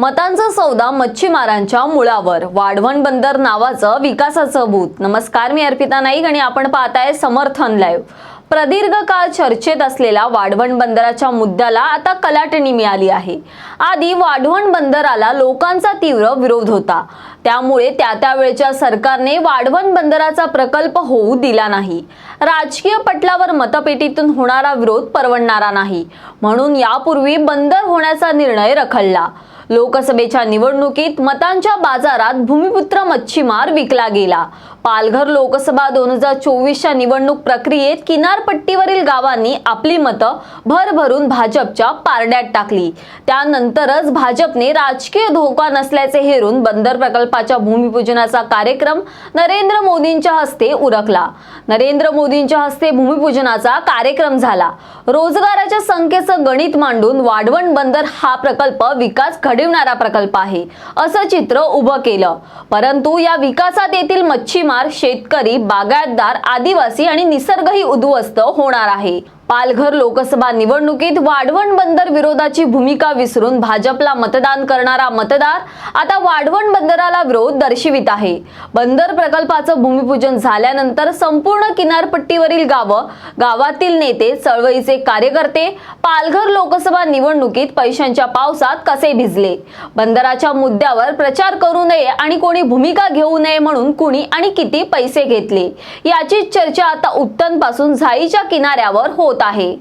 मतांचा सौदा मच्छीमारांच्या मुळावर. वाढवण बंदर नावाचं विकासाचं भूत नमस्कार मी अर्पिता नाईक आणि आपण पाहताय समर्थन लाईव्ह. प्रदीर्घ काळ चर्चेत असलेला वाढवण बंदराच्या मुद्द्याला आता कलाटणी मिळाली आहे. आधी वाढवण बंदराला लोकांचा तीव्र विरोध होता. त्यामुळे त्या त्यावेळच्या सरकारने वाढवण बंदराचा प्रकल्प होऊ दिला नाही. राजकीय पटलावर मतपेटीतून होणारा विरोध परवडणारा नाही. म्हणून यापूर्वी बंदर होण्याचा निर्णय रखडला. लोकसभेच्या निवडणुकीत मतांच्या बाजारात भूमिपुत्र मच्छीमार विकला गेला. पालघर लोकसभा दोन हजार चोवीसच्या निवडणूक प्रक्रियेत किनारपट्टीवरील गावांनी आपली मतं भरभरून भाजपच्या पारड्यात टाकली. त्यानंतरच भाजपने राजकीय धोका नसल्याचे हेरून बंदर प्रकल्पाच्या भूमिपूजनाचा कार्यक्रम नरेंद्र मोदींच्या हस्ते उरकला. नरेंद्र मोदींच्या हस्ते भूमिपूजनाचा कार्यक्रम झाला. रोजगाराच्या संख्येचं गणित मांडून वाढवण बंदर हा प्रकल्प विकास घडविणारा प्रकल्प आहे. असं चित्र उभं केलं. परंतु या विकासात येथील मच्छीमार शेतकरी बागायतदार आदिवासी आणि निसर्गही उद्ध्वस्त होणार आहे. पालघर लोकसभा निवडणुकीत वाढवण बंदर विरोधाची भूमिका विसरून भाजपला मतदान करणारा मतदार आता वाढवण बंदराला विरोध दर्शवित आहे. बंदर प्रकल्पाचं भूमिपूजन झाल्यानंतर संपूर्ण किनारपट्टीवरील गावं गावातील नेते चळवळीचे कार्यकर्ते पालघर लोकसभा निवडणुकीत पैशांच्या पावसात कसे भिजले? बंदराच्या मुद्द्यावर प्रचार करू नये आणि कोणी भूमिका घेऊ नये म्हणून कुणी आणि किती पैसे घेतले? याची चर्चा आता उत्तनपासून झाईच्या किनाऱ्यावर होत आहे.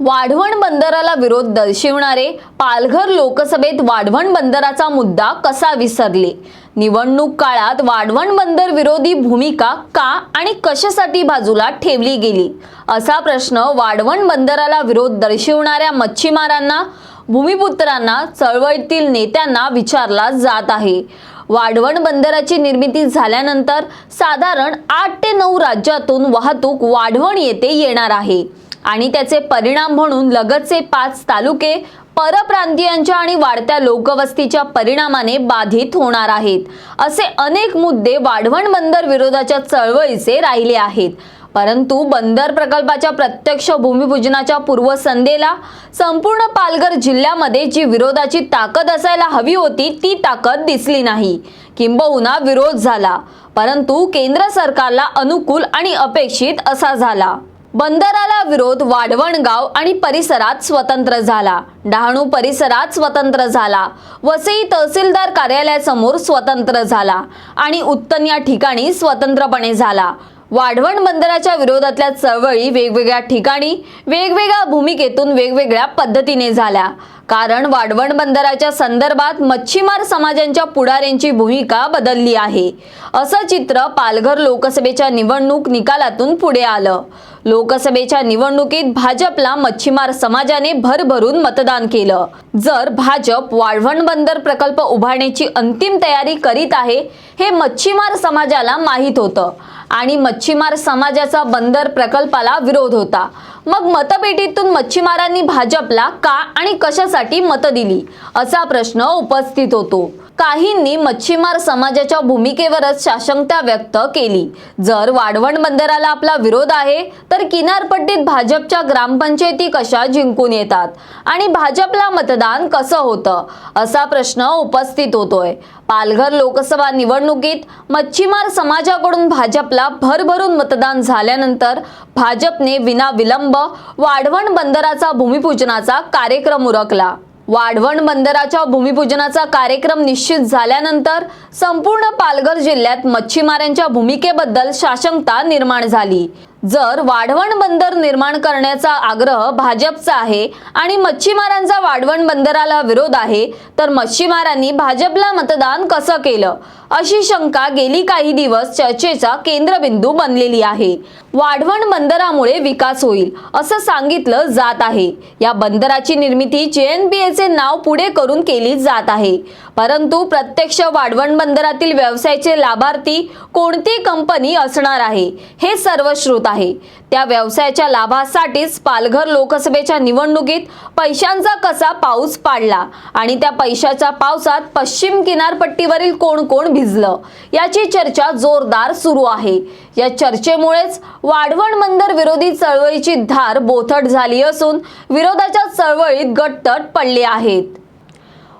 वाढवण बंदराला विरोध दर्शविणारे पालघर लोकसभेत वाढवण बंदराचा मुद्दा कसा विसरले? निवडणूक काळात वाढवण बंदर विरोधी भूमिका का आणि कशासाठी बाजूला ठेवली गेली? असा प्रश्न वाढवण बंदराला विरोध दर्शविणाऱ्या मच्छीमारांना भूमिपुत्रांना चळवळीतील नेत्यांना विचारला जात आहे. वाढवण बंदराची निर्मिती झाल्यानंतर साधारण आठ ते नऊ राज्यातून वाहतूक वाढवण येथे येणार आहे. आणि त्याचे परिणाम म्हणून लगतचे पाच तालुके परप्रांतीयांच्या आणि वाढत्या लोकवस्तीच्या परिणामाने बाधित होणार आहेत. असे अनेक मुद्दे वाढवण बंदर विरोधाच्या चळवळीचे राहिले आहेत. परंतु बंदर प्रकल्पाच्या प्रत्यक्ष भूमिपूजनाच्या पूर्वसंध्येला संपूर्ण पालघर जिल्ह्यामध्ये जी विरोधाची ताकद असायला हवी होती ती ताकद दिसली नाही. किंबहुना विरोध झाला. परंतु केंद्र सरकारला अनुकूल आणि अपेक्षित असा झाला. बंदराला विरोध वाढवणगाव आणि परिसरात स्वतंत्र झाला. डहाणू परिसरात स्वतंत्र झाला. वसई तहसीलदार कार्यालयासमोर स्वतंत्र झाला आणि उत्तन या ठिकाणी स्वतंत्रपणे झाला. वाढवण बंदराच्या विरोधातल्या चळवळी वेगवेगळ्या ठिकाणी वेगवेगळ्या भूमिकेतून वेगवेगळ्या पद्धतीने झाल्या. कारण वाढवण बंदराच्या संदर्भात मच्छीमार समाजांच्या पुढाऱ्यांची भूमिका बदलली आहे. असं चित्र पालघर लोकसभेच्या निवडणूक निकालातून पुढे आलं. लोकसभेच्या निवडणुकीत भाजपला मच्छीमार समाजाने भरभरून मतदान केलं. जर भाजप वाढवण बंदर प्रकल्प उभारण्याची अंतिम तयारी करीत आहे हे मच्छीमार समाजाला माहीत होतं आणि मच्छीमार समाजाचा बंदर प्रकल्पाला विरोध होता. मग मतपेटीतून मच्छीमारांनी भाजपला का आणि कशासाठी मतं दिली? असा प्रश्न उपस्थित होतो. काहींनी मच्छीमार समाजाच्या भूमिकेवरच साशंकता व्यक्त केली. जर वाढवण बंदराला आपला विरोध आहे तर किनारपट्टीत भाजपच्या ग्रामपंचायती कशा जिंकून येतात? आणि भाजपला मतदान कसं होतं? असा प्रश्न उपस्थित होतोय. पालघर लोकसभा निवडणुकीत मच्छीमार समाजाकडून भाजपला भरभरून मतदान झाल्यानंतर भाजपने विना विलंब वाढवण बंदराचा भूमिपूजनाचा कार्यक्रम उरकला. वाढवण बंदराच्या भूमिपूजनाचा कार्यक्रम निश्चित झाल्यानंतर संपूर्ण पालघर जिल्ह्यात मच्छीमारांच्या भूमिकेबद्दल साशंकता निर्माण झाली. जर वाढवण बंदर निर्माण करण्याचा आग्रह भाजपचा आहे आणि मच्छीमारांचा वाढवण बंदराला विरोध आहे तर मच्छीमारांनी भाजपला मतदान कसं केलं? अशी शंका गेली काही दिवस चर्चेचा केंद्रबिंदू बनलेली आहे. वाढवण बंदरामुळे विकास होईल असं सांगितलं जात आहे. या बंदराची निर्मिती जेएनपीएचे नाव पुढे करून केली जात आहे. परंतु प्रत्यक्ष वाढवण बंदरातील व्यवसायाचे लाभार्थी कोणती कंपनी असणार आहे हे सर्व श्रोत आहे. त्या व्यवसायाच्या लाभासाठीच पालघर लोकसभेच्या निवडणुकीत पैशांचा कसा पाऊस पाडला आणि त्या पैशाच्या पावसात पश्चिम किनारपट्टीवरील कोण कोण भिजलं याची चर्चा जोरदार सुरू आहे. या चर्चेमुळेच वाढवण बंदर विरोधी चळवळीची धार बोथट झाली असून विरोधाच्या चळवळीत गटतट पडले आहेत.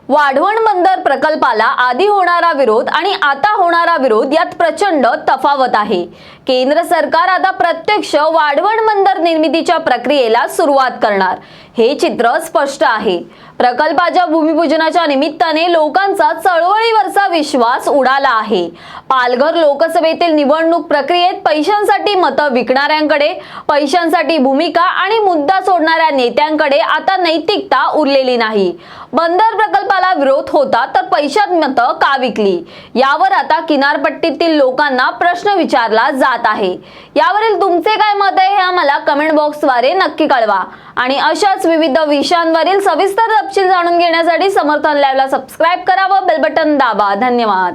वाढवण बंदर प्रकल्पाला आधी होणारा विरोध आणि आता होणारा विरोध यात प्रचंड तफावत आहे. केंद्र सरकार आता प्रत्यक्ष वाढवण बंदर निर्मितीच्या प्रक्रियेला सुरुवात करणार. हे चित्र स्पष्ट आहे. प्रकल्पाच्या भूमिपूजनाच्या निमित्ताने लोकांचा चळवळीवरचा विश्वास उडाला आहे. पालघर लोकसभेतील निवडणूक प्रक्रियेत पैशांसाठी मतं विकणाऱ्यांकडे पैशांसाठी भूमिका आणि मुद्दा सोडणाऱ्या नेत्यांकडे आता नैतिकता उरलेली नाही. बंदर प्रकल्पाला विरोध होता तर पैशात मतं का विकली? यावर आता किनारपट्टीतील लोकांना प्रश्न विचारला जात आहे. यावरील तुमचे काय मत आहे हे आम्हाला कमेंट बॉक्सद्वारे नक्की कळवा. आणि अशाच विविध विषयांवरील सविस्तर तपशील जाणून घेण्यासाठी समर्थन लाईव्हला सबस्क्राईब करा व बेल बटन दाबा. धन्यवाद.